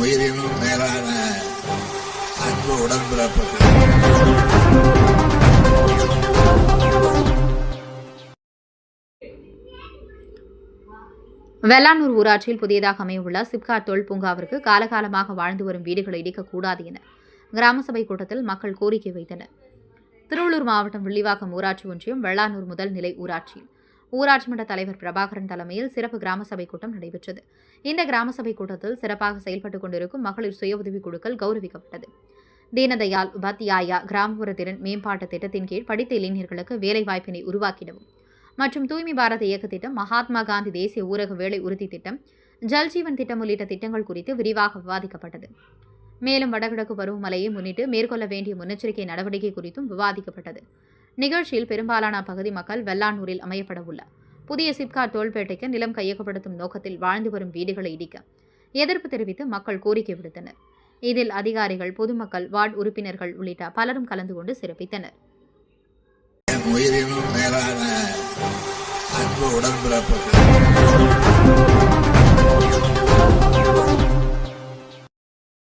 உயிரினும் மேலான அன்பு உடன்பிறப்புகள். வெள்ளானூர் ஊராட்சியில் புதியதாக அமையவுள்ள சிப்காட் தொழில் பூங்காவிற்கு காலகாலமாக வாழ்ந்து வரும் வீடுகளை இடிக்கக்கூடாது என கிராம சபை கூட்டத்தில் மக்கள் கோரிக்கை வைத்தனர். திருவள்ளூர் மாவட்டம் வில்லிவாக்கம் ஊராட்சி ஒன்றியம் வெள்ளானூர் முதல் நிலை ஊராட்சியில் ஊராட்சி மன்ற தலைவர் பிரபாகரன் தலைமையில் சிறப்பு கிராம சபை கூட்டம் நடைபெற்றது. இந்த கிராம சபை கூட்டத்தில் சிறப்பாக செயல்பட்டுக் கொண்டிருக்கும் மகளிர் சுய உதவிக் குழுக்கள் கௌரவிக்கப்பட்டது. தீனதயாள் உபாத்தியாயா கிராமப்புற திறன் மேம்பாட்டு திட்டத்தின் கீழ் படித்த இளைஞர்களுக்கு வேலைவாய்ப்பினை உருவாக்கிடவும் மற்றும் தூய்மை பாரத இயக்க திட்டம் மகாத்மா காந்தி தேசிய ஊரக வேலை உறுதி திட்டம் ஜல்ஜீவன் திட்டம் உள்ளிட்ட திட்டங்கள் குறித்து விரிவாக விவாதிக்கப்பட்டது. மேலும் வடகிழக்கு பருவமழையை முன்னிட்டு மேற்கொள்ள வேண்டிய முன்னெச்சரிக்கை நடவடிக்கை குறித்தும் விவாதிக்கப்பட்டது. நிகழ்ச்சியில் பெரும்பாலான பகுதி மக்கள் வெள்ளானூரில் அமையப்பட உள்ளார் புதிய சிப்காட் தோள்பேட்டைக்கு நிலம் கையகப்படுத்தும் நோக்கத்தில் வாழ்ந்து வரும் வீடுகளை இடிக்க எதிர்ப்பு தெரிவித்து மக்கள் கோரிக்கை விடுத்தனர். இதில் அதிகாரிகள் பொதுமக்கள் வார்டு உறுப்பினர்கள் உள்ளிட்ட பலரும் கலந்து கொண்டு சிறப்பித்தனர். உயிரினும் மேலான அன்பு உடன்பிறப்புகள்